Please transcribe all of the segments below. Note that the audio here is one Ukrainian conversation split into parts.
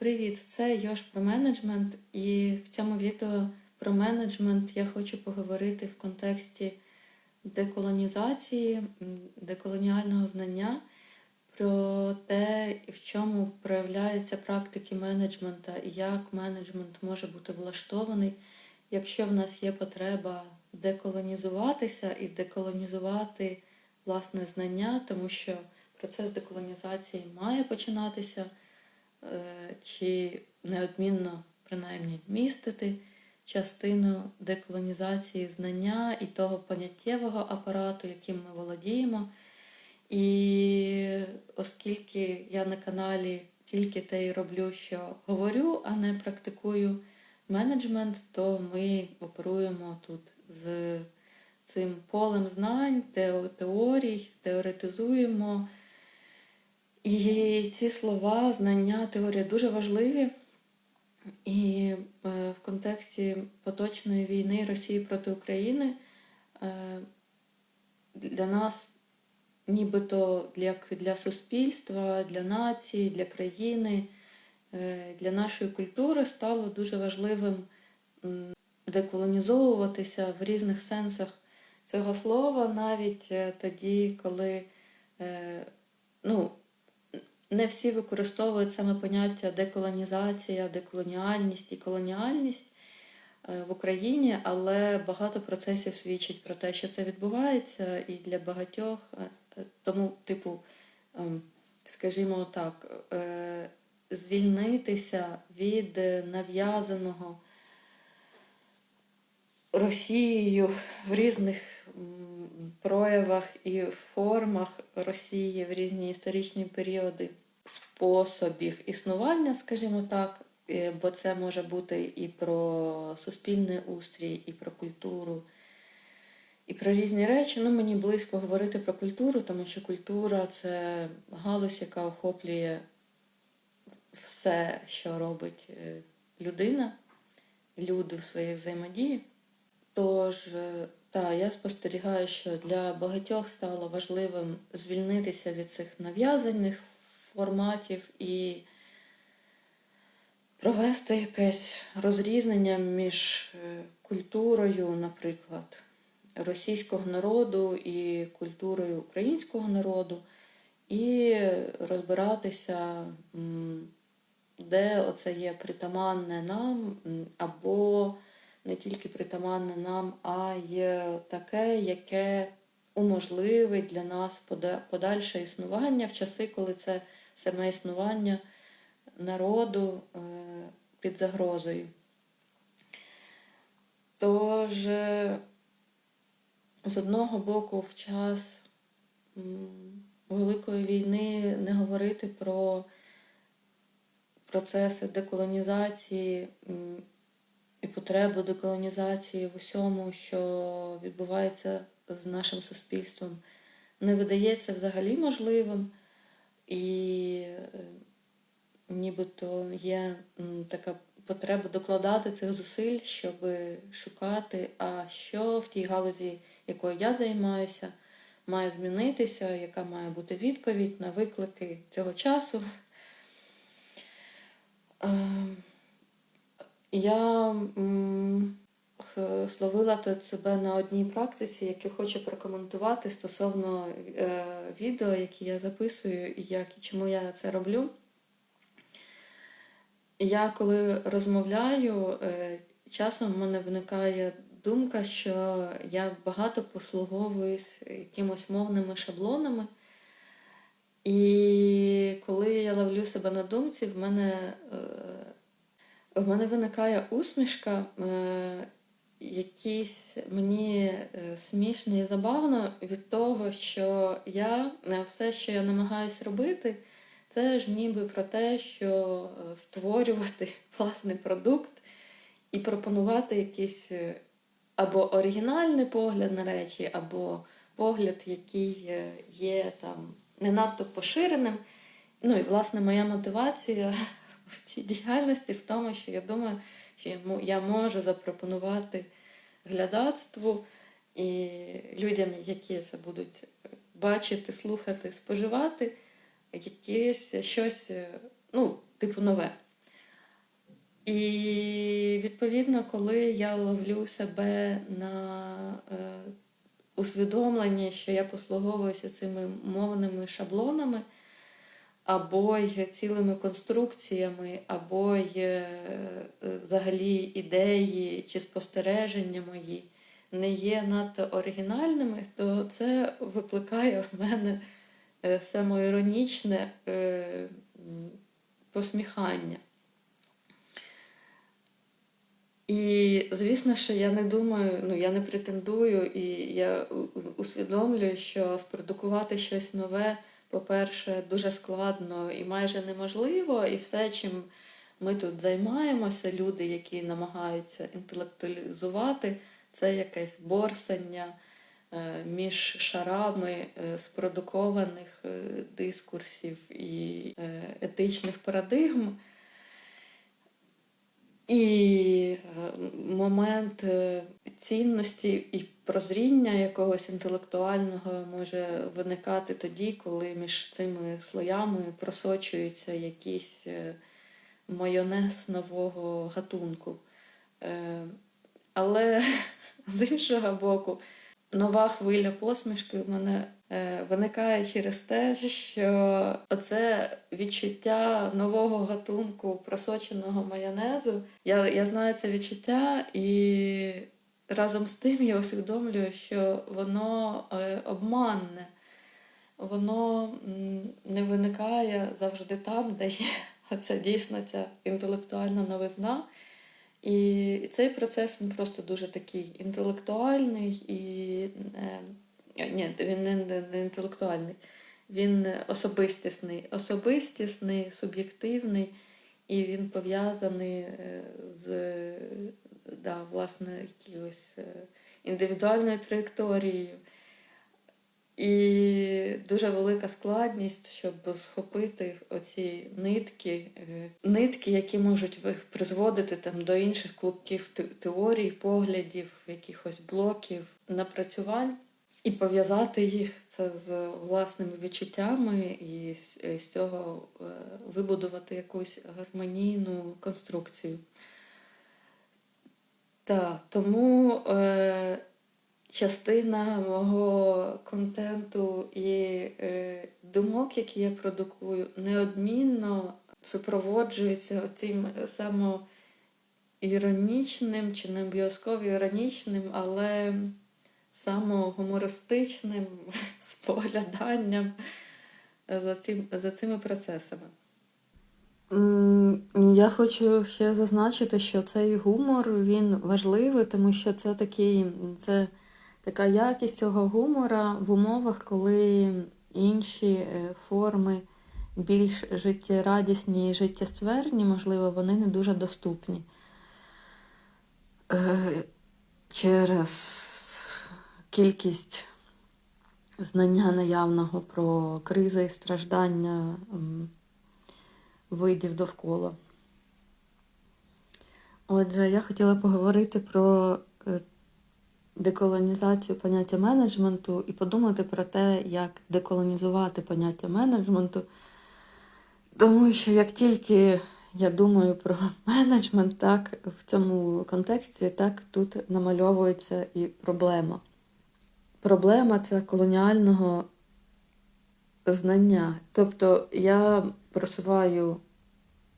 Привіт, це Йош про менеджмент, і в цьому відео про менеджмент я хочу поговорити в контексті деколонізації, деколоніального знання, про те, в чому проявляються практики менеджмента і як менеджмент може бути влаштований, якщо в нас є потреба деколонізуватися і деколонізувати власне знання, тому що процес деколонізації має починатися чи неодмінно принаймні містити частину деколонізації знання і того поняттєвого апарату, яким ми володіємо. І оскільки я на каналі тільки те й роблю, що говорю, а не практикую менеджмент, то ми оперуємо тут з цим полем знань, теорій, теоретизуємо. І ці слова, знання, теорія дуже важливі. І е, в контексті поточної війни Росії проти України е, для нас, нібито як для суспільства, для нації, для країни, е, для нашої культури стало дуже важливим деколонізовуватися в різних сенсах цього слова, навіть тоді, коли ну, не всі використовують саме поняття деколонізація, деколоніальність і колоніальність е, в Україні, але багато процесів свідчить про те, що це відбувається, і для багатьох е, е, тому, типу, ем, скажімо так, звільнитися від нав'язаного Росією в різних проявах і формах Росії в різні історичні періоди способів існування, скажімо так, е, бо це може бути і про суспільний устрій, і про культуру, і про різні речі. Ну, мені близько говорити про культуру, тому що культура це галузь, яка охоплює все, що робить е, людина, люди в своїй взаємодії. Тож, е, та, я спостерігаю, що для багатьох стало важливим звільнитися від цих нав'язаних форматів і провести якесь розрізнення між е, культурою, наприклад, російського народу і культурою українського народу, і розбиратися, де оце є притаманне нам, або не тільки притаманне нам, а є таке, яке уможливить для нас подальше існування в часи, коли це саме існування народу е, під загрозою. Тож, е, з одного боку, в час Великої війни не говорити про процеси деколонізації і потребу деколонізації в усьому, що відбувається з нашим суспільством, не видається взагалі можливим. І е, нібито є така потреба докладати цих зусиль, щоб шукати, а що в тій галузі, якою я займаюся, має змінитися, яка має бути відповідь на виклики цього часу. Я словила тут себе на одній практиці, яку хочу прокоментувати стосовно е, відео, які я записую, і як чому я це роблю. Я коли розмовляю, е, часом в мене виникає думка, що я багато послуговуюсь якимось мовними шаблонами. І коли я ловлю себе на думці, в мене, е, в мене виникає усмішка, е, якісь мені е, смішно і забавно від того, що я е, все, що я намагаюся робити, це ж ніби про те, що створювати власний продукт і пропонувати якийсь або оригінальний погляд на речі, або погляд, який є там не надто поширеним. Ну і власне моя мотивація в цій діяльності в тому, що я думаю, що я можу запропонувати глядацтву і людям, які це будуть бачити, слухати, споживати, якесь щось, е, ну, типу, нове. І відповідно, коли я ловлю себе на е, усвідомленні, що я послуговуюся цими мовними шаблонами, або й цілими конструкціями, або й е, взагалі ідеї чи спостереження мої не є надто оригінальними, то це викликає в мене е, самоіронічне е, посміхання. І звісно, що я не думаю, ну я не претендую, і я усвідомлюю, що спродукувати щось нове, по-перше, дуже складно і майже неможливо, і все, чим ми тут займаємося, люди, які намагаються інтелектуалізувати, це якесь борсання е, між шарами е, спродукованих е, дискурсів і етичних парадигм. І е, момент е, цінності і прозріння якогось інтелектуального може виникати тоді, коли між цими слоями просочується якийсь е, майонез нового гатунку. Але з іншого боку, нова хвиля посмішки в мене е, виникає через те, що оце відчуття нового гатунку просоченого майонезу. Я, я знаю це відчуття, і разом з тим я усвідомлюю, що воно е, обманне, воно не виникає завжди там, де є оця дійсно ця інтелектуальна новизна. І цей процес він просто дуже такий інтелектуальний і е, ні, він не, інтелектуальний, він особистісний, особистісний, суб'єктивний, і він пов'язаний е, з да, власне якоюсь е, індивідуальною траєкторією. І дуже велика складність, щоб схопити оці нитки, е, нитки, які можуть призводити там до інших клубків те- теорій, поглядів, якихось блоків, напрацювань, і пов'язати їх це з власними відчуттями, і з- е, цього е, вибудувати якусь гармонійну конструкцію. Так, тому частина мого контенту і е, думок, які я продукую, неодмінно супроводжуються цим самоіронічним, чи не обов'язково іронічним, але самогумористичним спогляданням за, цим, за цими процесами. Я хочу ще зазначити, що цей гумор він важливий, тому що це такий, це така якість цього гумора в умовах, коли інші е, форми більш життєрадісні і життєстверні, можливо, вони не дуже доступні. Е, Через кількість знання наявного про кризи і страждання видів довкола. Отже, я хотіла поговорити про е, деколонізацію поняття менеджменту і подумати про те, як деколонізувати поняття менеджменту. Тому що як тільки я думаю про менеджмент, так в цьому контексті, так тут намальовується і проблема. Проблема це колоніального знання. Тобто я просуваю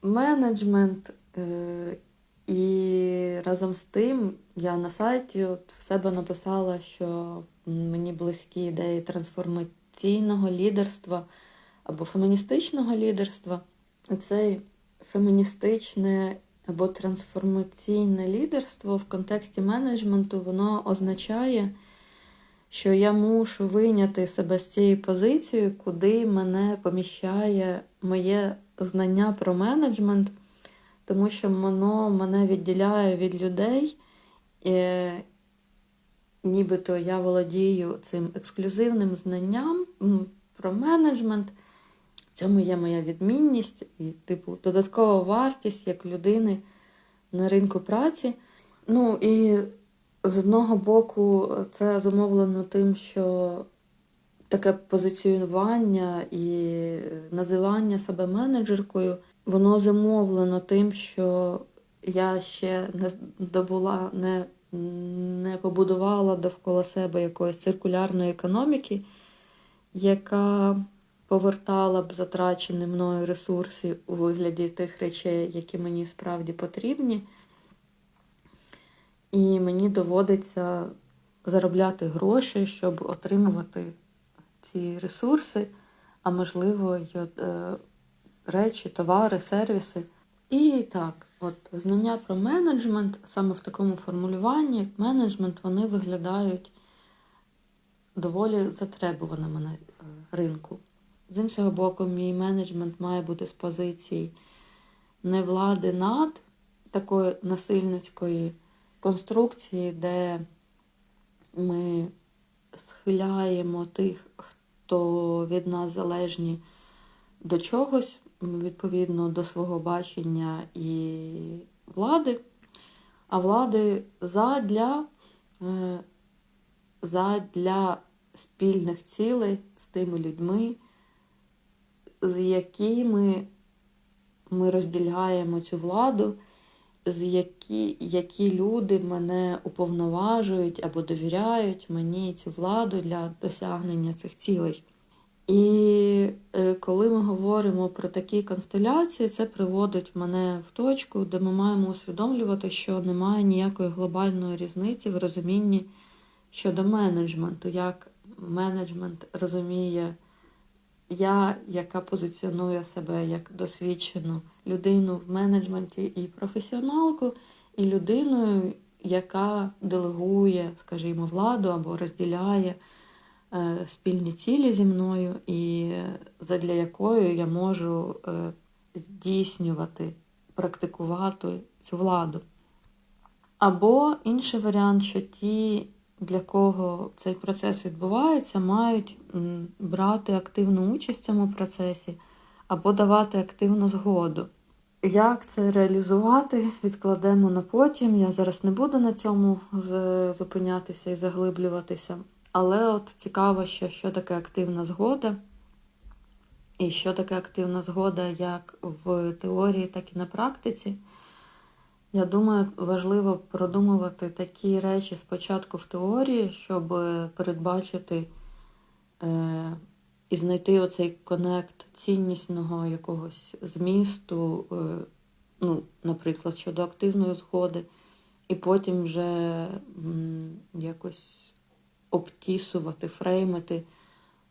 менеджмент, е, і разом з тим я на сайті от в себе написала, що мені близькі ідеї трансформаційного лідерства або феміністичного лідерства. Цей феміністичне або трансформаційне лідерство в контексті менеджменту воно означає, що я мушу вийняти себе з цієї позиції, куди мене поміщає моє знання про менеджмент, тому що воно мене відділяє від людей. І нібито я володію цим ексклюзивним знанням про менеджмент. В цьому є моя відмінність і, типу, додаткова вартість як людини на ринку праці. Ну і з одного боку, це зумовлено тим, що таке позиціонування і називання себе менеджеркою, воно зумовлено тим, що я ще не здобула, не, не побудувала довкола себе якоїсь циркулярної економіки, яка повертала б затрачені мною ресурси у вигляді тих речей, які мені справді потрібні. І мені доводиться заробляти гроші, щоб отримувати ці ресурси, а можливо, е, речі, товари, сервіси. І так, от знання про менеджмент саме в такому формулюванні, як менеджмент, вони виглядають доволі затребуваними на е, ринку. З іншого боку, мій менеджмент має бути з позиції не влади над такої насильницької конструкції, де ми схиляємо тих, хто від нас залежні до чогось, відповідно до свого бачення і влади, а влади задля, е, задля спільних цілей з тими людьми, з якими ми розділяємо цю владу, з які, які люди мене уповноважують або довіряють мені цю владу для досягнення цих цілей. І е, коли ми говоримо про такі констеляції, це приводить мене в точку, де ми маємо усвідомлювати, що немає ніякої глобальної різниці в розумінні щодо менеджменту, як менеджмент розуміє я, яка позиціонує себе як досвідчену людину в менеджменті і професіоналку, і людиною, яка делегує, скажімо, владу або розділяє спільні цілі зі мною, і задля якої я можу е, здійснювати, практикувати цю владу. Або інший варіант, що ті для кого цей процес відбувається, мають брати активну участь в цьому процесі або давати активну згоду. Як це реалізувати, відкладемо на потім. Я зараз не буду на цьому зупинятися і заглиблюватися. Але от цікаво, що, що таке активна згода, і що таке активна згода як в теорії, так і на практиці. Я думаю, важливо продумувати такі речі спочатку в теорії, щоб передбачити е, і знайти оцей конект ціннісного якогось змісту, е, ну, наприклад, щодо активної згоди, і потім вже м, якось обтісувати, фреймити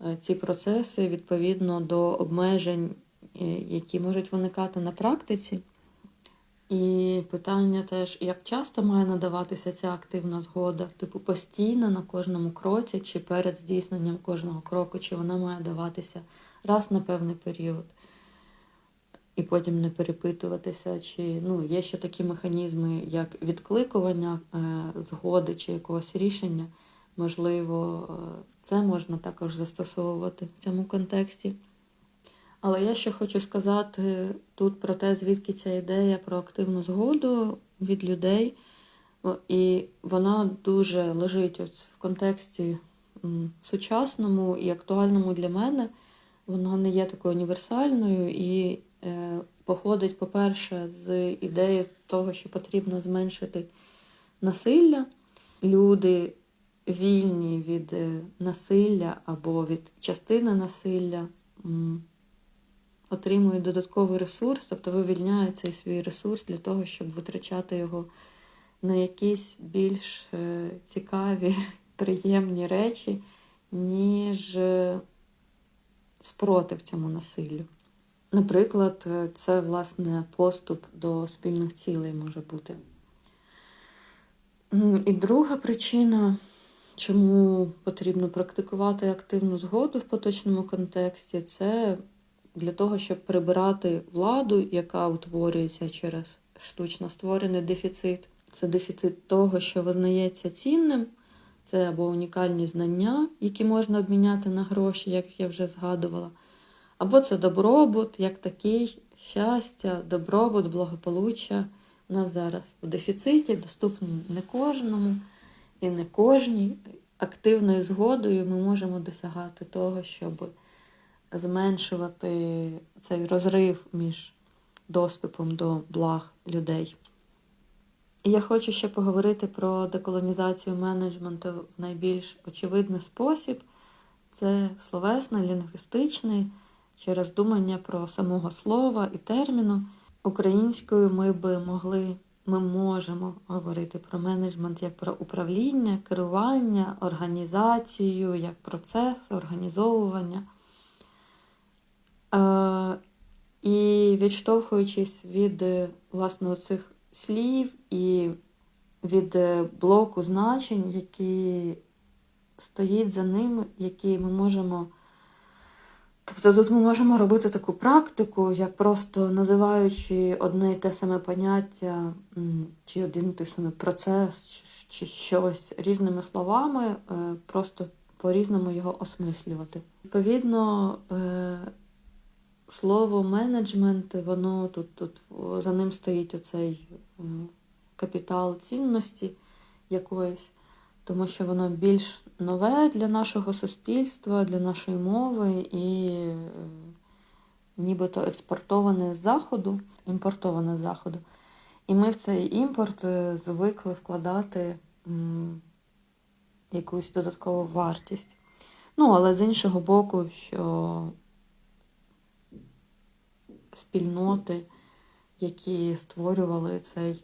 е, ці процеси відповідно до обмежень, е, які можуть виникати на практиці. І питання теж, як часто має надаватися ця активна згода, типу постійно на кожному кроці, чи перед здійсненням кожного кроку, чи вона має даватися раз на певний період, і потім не перепитуватися, чи ну, є ще такі механізми, як відкликування е, згоди чи якогось рішення. Можливо, е, це можна також застосовувати в цьому контексті. Але я ще хочу сказати тут про те, звідки ця ідея про активну згоду від людей. І вона дуже лежить ось в контексті сучасному і актуальному для мене. Вона не є такою універсальною і е, походить, по-перше, з ідеї того, що потрібно зменшити насилля. Люди вільні від е, насилля або від частини насилля отримують додатковий ресурс, тобто вивільняють цей свій ресурс для того, щоб витрачати його на якісь більш е, цікаві, приємні речі, ніж е, спротив цьому насиллю. Наприклад, це, власне, поступ до спільних цілей може бути. І друга причина, чому потрібно практикувати активну згоду в поточному контексті, це для того, щоб прибирати владу, яка утворюється через штучно створений дефіцит. Це дефіцит того, що визнається цінним, це або унікальні знання, які можна обміняти на гроші, як я вже згадувала, або це добробут, як такий щастя, добробут, благополуччя. У нас зараз в дефіциті, доступний не кожному і не кожній. Активною згодою ми можемо досягати того, щоб зменшувати цей розрив між доступом до благ людей. І я хочу ще поговорити про деколонізацію менеджменту в найбільш очевидний спосіб. Це словесний, лінгвістичний, через думання про самого слова і терміну. Українською ми би могли, ми можемо говорити про менеджмент як про управління, керування, організацію, як процес, організовування. Е, і відштовхуючись від власне цих слів і від блоку значень, які стоїть за ними, які ми можемо. Тобто тут ми можемо робити таку практику, як просто називаючи одне і те саме поняття, чи один і той самий процес, чи, щось різними словами, е, просто по-різному його осмислювати. Відповідно, е, слово менеджмент, воно тут, тут за ним стоїть оцей капітал цінності якоїсь, тому що воно більш нове для нашого суспільства, для нашої мови і е, нібито експортоване з заходу, імпортоване з заходу. І ми в цей імпорт е, звикли вкладати якусь додаткову вартість. Ну, але з іншого боку, що спільноти, які створювали цей,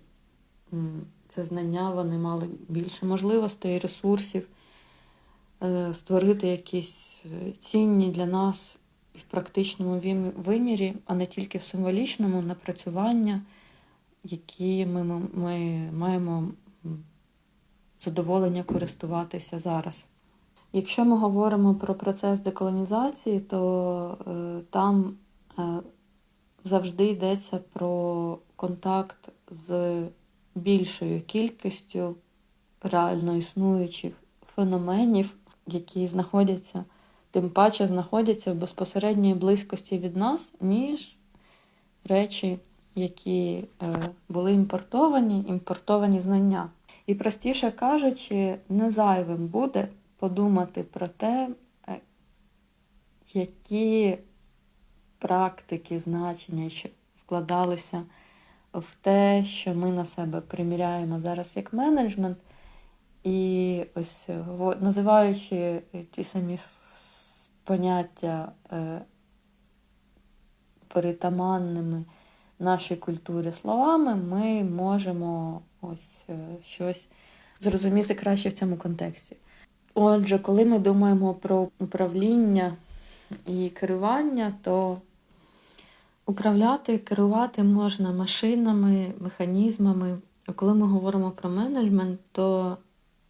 це знання, вони мали більше можливостей, ресурсів е, створити якісь е, цінні для нас в практичному вимірі, а не тільки в символічному напрацювання, які ми, ми, ми маємо задоволення користуватися зараз. Якщо ми говоримо про процес деколонізації, то е, там е, завжди йдеться про контакт з більшою кількістю реально існуючих феноменів, які знаходяться, тим паче знаходяться в безпосередньої близькості від нас, ніж речі, які е, були імпортовані, імпортовані знання. І простіше кажучи, не зайвим буде подумати про те, е, які практики, значення, вкладалися в те, що ми на себе приміряємо зараз як менеджмент. І ось називаючи ті самі поняття е, перетаманними нашій культурі словами, ми можемо ось е, щось зрозуміти краще в цьому контексті. Отже, коли ми думаємо про управління і керування, то Управляти, керувати можна машинами, механізмами. Коли ми говоримо про менеджмент, то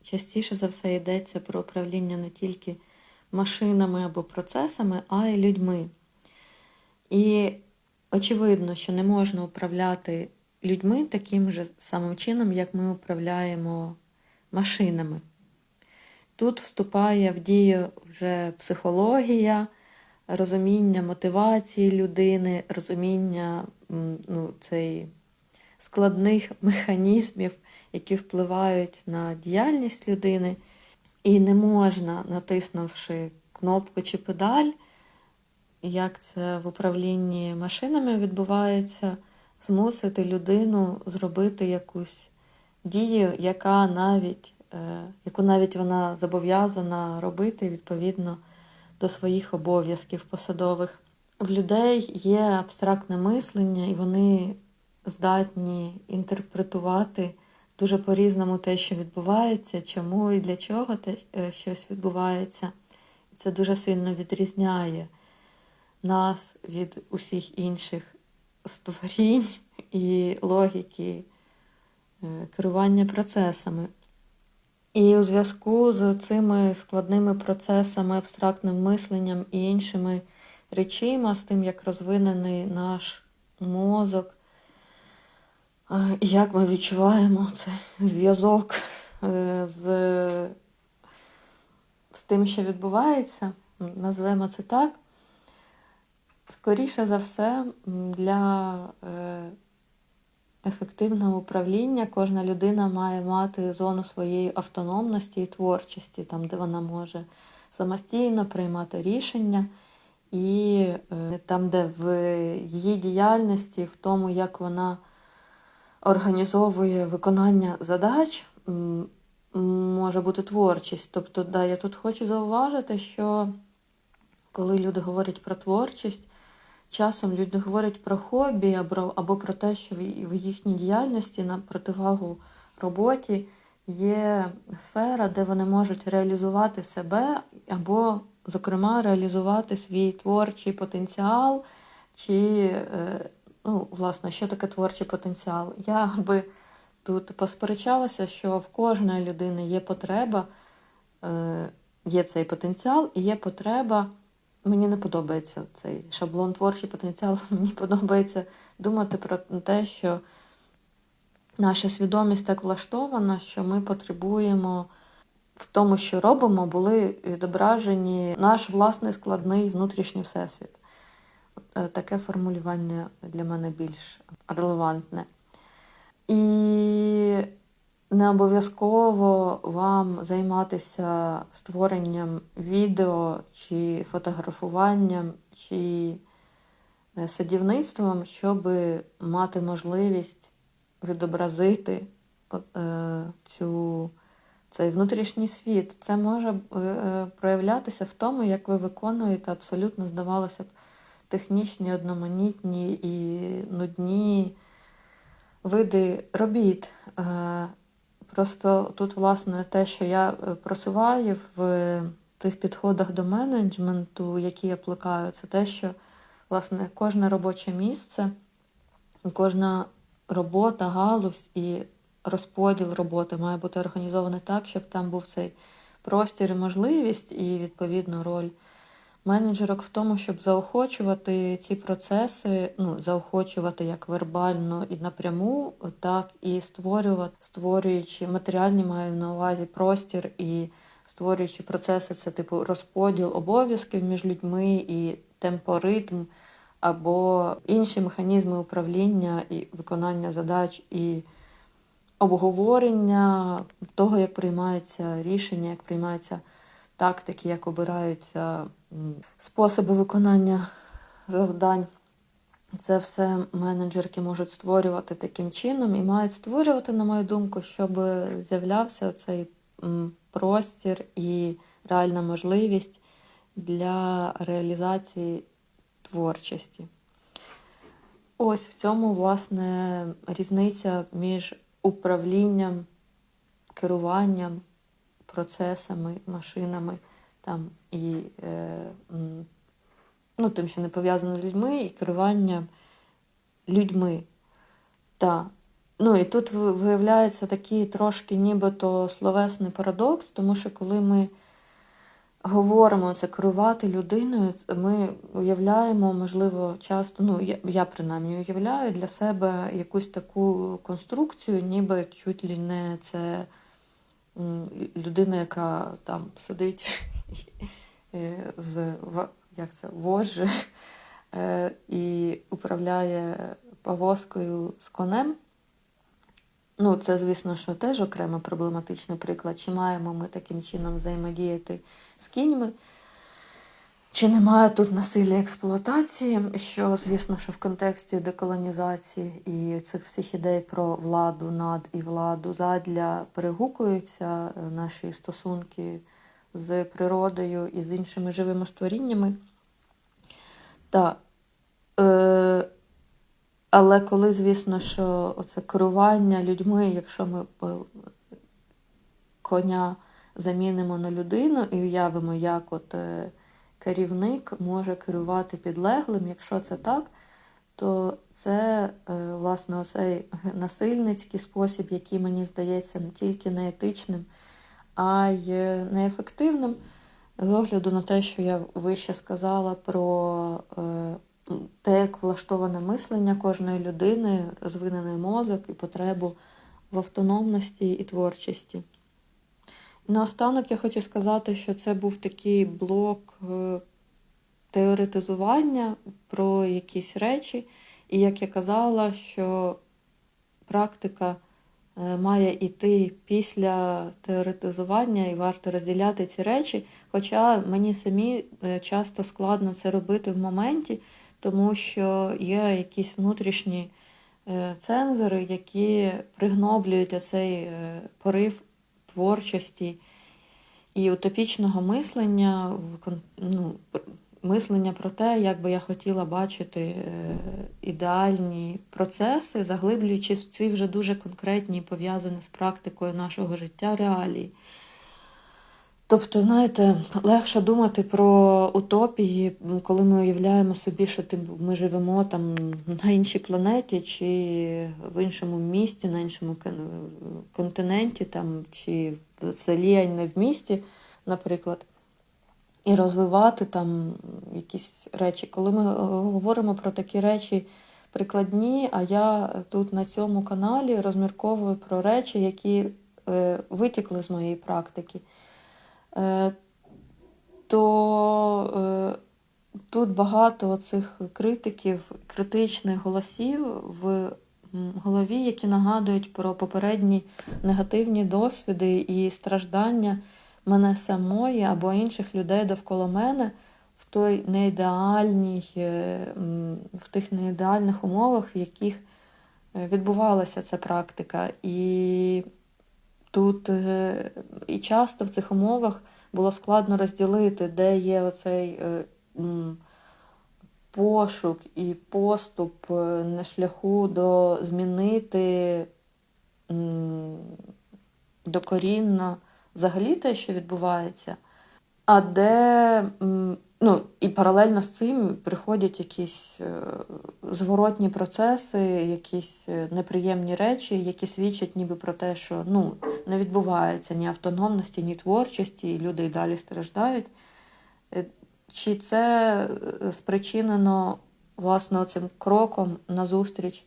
частіше за все йдеться про управління не тільки машинами або процесами, а й людьми. І очевидно, що не можна управляти людьми таким же самим чином, як ми управляємо машинами. Тут вступає в дію вже психологія розуміння мотивації людини, розуміння ну, цей, складних механізмів, які впливають на діяльність людини. І не можна, натиснувши кнопку чи педаль, як це в управлінні машинами відбувається, змусити людину зробити якусь дію, яка навіть, е, яку навіть вона зобов'язана робити відповідно до своїх обов'язків посадових. В людей є абстрактне мислення, і вони здатні інтерпретувати дуже по-різному те, що відбувається, чому і для чого те е, щось відбувається. І це дуже сильно відрізняє нас від усіх інших створінь і логіки е, керування процесами. І у зв'язку з цими складними процесами, абстрактним мисленням і іншими речима, з тим, як розвинений наш мозок, е, як ми відчуваємо цей зв'язок е, з з тим, що відбувається, назвемо це так, скоріше за все, для е, ефективного управління кожна людина має мати зону своєї автономності і творчості, там, де вона може самостійно приймати рішення, і е, там, де в її діяльності, в тому, як вона організовує виконання задач, може бути творчість. Тобто, да, я тут хочу зауважити, що коли люди говорять про творчість, часом люди говорять про хобі або, про те, що в в їхній діяльності на противагу роботі є сфера, де вони можуть реалізувати себе, або, зокрема, реалізувати свій творчий потенціал, чи, е, ну, власне, що таке творчий потенціал. Я би тут посперечалася, що в кожної людини є потреба, е, є цей потенціал і є потреба. Мені не подобається цей шаблон творчий потенціал. Мені подобається думати про те, що наша свідомість так влаштована, що ми потребуємо в тому, що робимо, були відображені наш власний складний внутрішній всесвіт. Е, Таке формулювання для мене більш релевантне. І не обов'язково вам займатися створенням відео чи фотографуванням, чи е, садівництвом, щоб мати можливість відобразити е, цю, цей внутрішній світ. Це може е, проявлятися в тому, як ви виконуєте абсолютно, здавалося б, технічні, одноманітні і нудні види робіт. Е, Просто тут, власне, те, що я просуваю в цих підходах до менеджменту, які я плекаю, це те, що власне кожне робоче місце, кожна робота, галузь і розподіл роботи має бути організований так, щоб там був цей простір і можливість, і, відповідно, роль менеджерок в тому, щоб заохочувати ці процеси, ну, заохочувати як вербально і напряму, так і створювати, створюючи матеріальні, маю на увазі простір і створюючи процеси, це типу розподіл обов'язків між людьми і темпоритм або інші механізми управління і виконання задач, і обговорення того, як приймаються рішення, як приймаються тактики, як обираються способи виконання завдань. Це все менеджерки можуть створювати таким чином і мають створювати, на мою думку, щоб з'являвся цей простір і реальна можливість для реалізації творчості. Ось в цьому, власне, різниця між управлінням, керуванням, процесами, машинами там, і е, ну, тим, що не пов'язано з людьми, і керуванням людьми. Та. Ну і тут виявляється такий трошки нібито словесний парадокс, тому що коли ми говоримо це керувати людиною, ми уявляємо, можливо, часто, ну я, я принаймні уявляю для себе якусь таку конструкцію, ніби чуть ли не це людина, яка там сидить з як це, вожжі е, і управляє повозкою з конем. Ну, це, звісно, що теж окремо проблематичний приклад. Чи маємо ми таким чином взаємодіяти з кіньми? Чи немає тут насилля експлуатації, що, звісно, що в контексті деколонізації і цих всіх ідей про владу над і владу задля перегукуються е, наші стосунки з природою і з іншими живими створіннями? Та, е, але коли, звісно, що оце керування людьми, якщо ми е, коня замінимо на людину і уявимо, як от е, керівник може керувати підлеглим, якщо це так, то це, е, власне, оцей насильницький спосіб, який мені здається не тільки неетичним, а й неефективним. З огляду на те, що я вище сказала про те, як влаштоване мислення кожної людини, розвинений мозок і потребу в автономності і творчості. Наостанок я хочу сказати, що це був такий блок е, теоретизування про якісь речі, і як я казала, що практика е, має йти після теоретизування і варто розділяти ці речі. Хоча мені самі е, часто складно це робити в моменті тому що є якісь внутрішні цензори, які пригноблюють оцей порив творчості і утопічного мислення, ну, мислення про те, як би я хотіла бачити е, ідеальні процеси, заглиблюючись в ці вже дуже конкретні, пов'язані з практикою нашого життя реалії. Тобто, знаєте, легше думати про утопії, коли ми уявляємо собі, що ти, ми живемо там на іншій планеті, чи в іншому місті, на іншому континенті, там, чи в селі, а не в місті, наприклад, і розвивати там якісь речі. Коли ми е, говоримо про такі речі прикладні, а я тут на цьому каналі розмірковую про речі, які е, витікли з моєї практики. Е, то е, тут багато цих критиків, критичних голосів в голові, які нагадують про попередні негативні досвіди і страждання мене самої або інших людей довкола мене в той неідеальній, е, в тих неідеальних умовах, в яких відбувалася ця практика. І Тут е, і часто в цих умовах було складно розділити, де є оцей е, пошук і поступ е, на шляху до змінити докорінно взагалі те, що відбувається, а де, ну, і паралельно з цим приходять якісь е, зворотні процеси, якісь е, неприємні речі, які свідчать ніби про те, що ну, не відбувається ні автономності, ні творчості, і люди й далі страждають. Е, Чи це спричинено власне цим кроком назустріч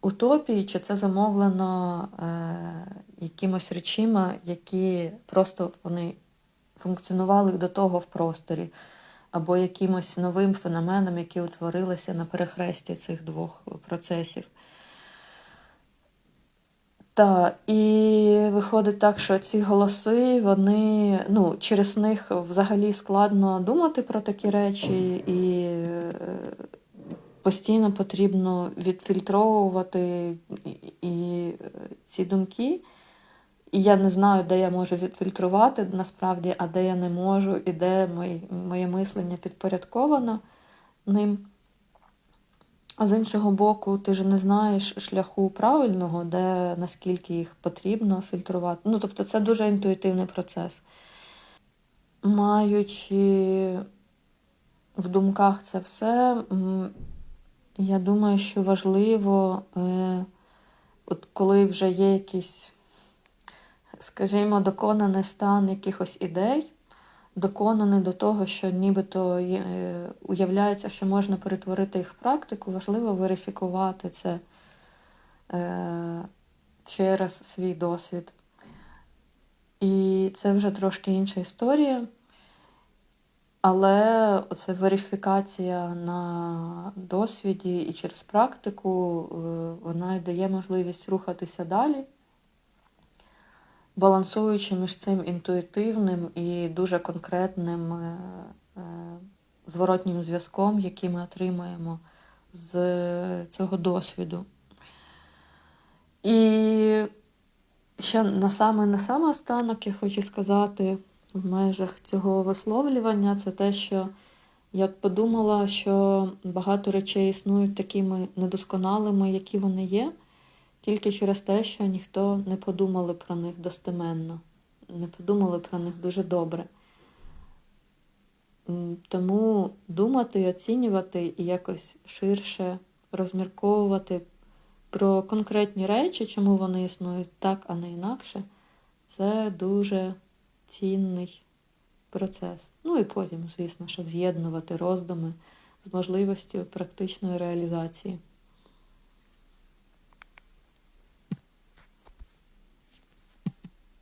утопії, чи це замовлено е, якимось речима, які просто вони функціонували до того в просторі, або якимось новим феноменом, які утворилися на перехресті цих двох процесів. Так, і виходить так, що ці голоси, вони, ну, через них взагалі складно думати про такі речі, і е, постійно потрібно відфільтровувати і, ці думки. І я не знаю, де я можу відфільтрувати насправді, а де я не можу, і де моє, моє мислення підпорядковано ним. А з іншого боку, ти ж не знаєш шляху правильного, де наскільки їх потрібно фільтрувати. Ну, тобто, це дуже інтуїтивний процес. Маючи в думках це все, я думаю, що важливо, е, от коли вже є якийсь, скажімо, доконаний стан якихось ідей, доконаний до того, що нібито е, уявляється, що можна перетворити їх в практику, важливо верифікувати це е, через свій досвід. І це вже трошки інша історія. Але оце верифікація на досвіді і через практику, е, вона дає можливість рухатися далі, балансуючи між цим інтуїтивним і дуже конкретним е, е, зворотнім зв'язком, який ми отримаємо з цього досвіду. І ще на саме на саме останок я хочу сказати в межах цього висловлювання, це те, що я подумала, що багато речей існують такими недосконалими, які вони є, тільки через те, що ніхто не подумали про них достеменно, не подумали про них дуже добре. Тому думати, оцінювати і якось ширше розмірковувати про конкретні речі, чому вони існують так, а не інакше, це дуже цінний процес. Ну і потім, звісно, що з'єднувати роздуми з можливістю практичної реалізації.